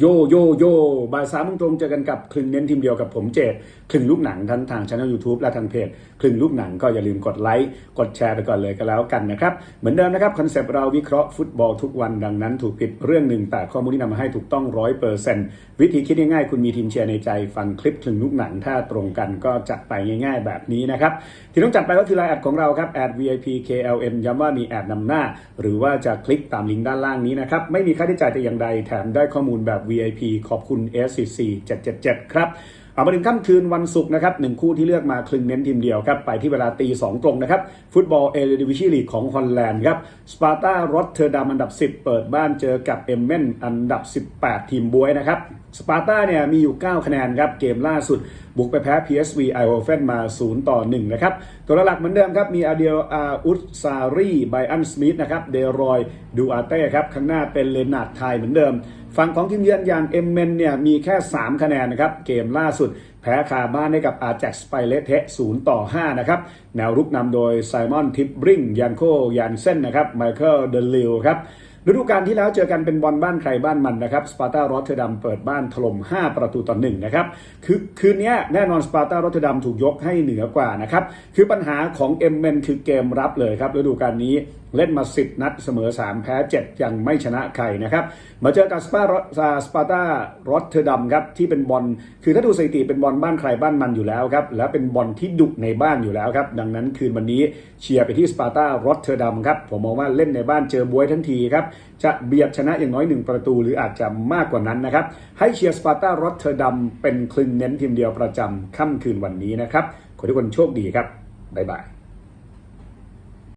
โยโยโยบ่ายสามโมงตรงเจอกันกับคลึงเน้นทีมเดียวกับผมเจดคลึงลูกหนังทั้งทางช่อง YouTube และทางเพจคลึงลูกหนังก็อย่าลืมกดไลค์กดแชร์ไปก่อนเลยก็แล้วกันนะครับ เหมือนเดิมนะครับคอนเซปต์เราวิเคราะห์ฟุตบอลทุกวันดังนั้นถูกผิดเรื่องหนึ่งแต่ข้อมูลที่นำมาให้ถูกต้องร้อยเปอร์เซ็นต์วิธีคิดง่ายๆคุณมีทีมเชียร์ในใจฟังคลิปคลึงลูกหนังถ้าตรงกันก็จัดไปง่าย ๆ แบบนี้นะครับที่ต้องจัดไปก็คือไลน์แอดของเราครับแอด VIP KLN ย้ำว่ามีแอดนำหน้า หรือว่าจะคลิกตามลิงก์ด้านล่างนี้นะครับไม่มีค่าใช้จ่ายแต่อย่างใดแถมได้ข้อมูลแบบ VIP ขอบคุณ SCC 777 ครับเอามาถึงค่ำคืนวันศุกร์นะครับหนึ่งคู่ที่เลือกมาคลึงเน้นทีมเดียวครับ ไปที่เวลาตีสองตรงนะครับ ฟุตบอลเอเดิวิชีลีกของฮอลแลนด์ครับสปาร์ตารอตเทอร์ดัมอันดับ 10 เปิดบ้านเจอกับเอมเมนอันดับ 18 ทีมบวยนะครับสปาร์ตาเนี่ยมีอยู่ 9 คะแนนครับ เกมล่าสุด บุกไปแพ้ PSV ไอโอเฟนมา 0 ต่อ 1 นะครับ ตัวหลักเหมือนเดิมครับ มีอาเดียอาอุสซารีไบอันสมิธนะครับ เดรอย ดูอาเต้ครับ ข้างหน้าเป็นเลนาร์ดไทยเหมือนเดิม ฝั่งของทีมเยือนอย่างเอมเมนเนี่ยมีแค่ 3 คะแนนนะครับ เกมล่าสุดแพ้คาบ้านให้กับอาแจ็กสไปเลเทะ0ต่อ 5 นะครับ แนวรุกนำโดยไซมอนทิปบริงยันโคยันเซนนะครับไมเคิลเดลิวครับ ฤดูกาลที่แล้วเจอกันเป็นบอลบ้านใครบ้านมันนะครับสปาร์ตารอตเทอร์ดัมเปิดบ้านถล่ม 5 ประตูต่อหนึ่งนะครับคือคืนนี้แน่นอนสปาร์ตารอตเทอร์ดัมถูกยกให้เหนือกว่านะครับคือปัญหาของเอ็มเมนคือเกมรับเลยครับฤดูกาลนี้เล่นมา 10 นัดเสมอ 3 แพ้ 7 ยังไม่ชนะใครนะครับมาเจอกับสปาสปาร์ตารอตเทอร์ดัมครับที่เป็นบอลคือถ้าดูสถิติเป็นบอลบ้านใครบ้านมันอยู่แล้วครับและเป็นบอลที่ดุในบ้านอยู่แล้วครับดังนั้นคืนวันนี้เชียร์ไปที่สปาร์ตารอตเทอร์ดัมครับผมมองว่าเล่นในบ้านเจอบวยทั้งทีครับจะเบียดชนะอย่างน้อย 1 ประตูหรืออาจจะมากกว่านั้นนะครับ ให้เชียร์สปาร์ตารอตเทอร์ดัมเป็นคลึงเน้นทีมเดียวประจำค่ำคืนวันนี้นะครับ ขอทุกคนโชคดีครับ บ๊ายบาย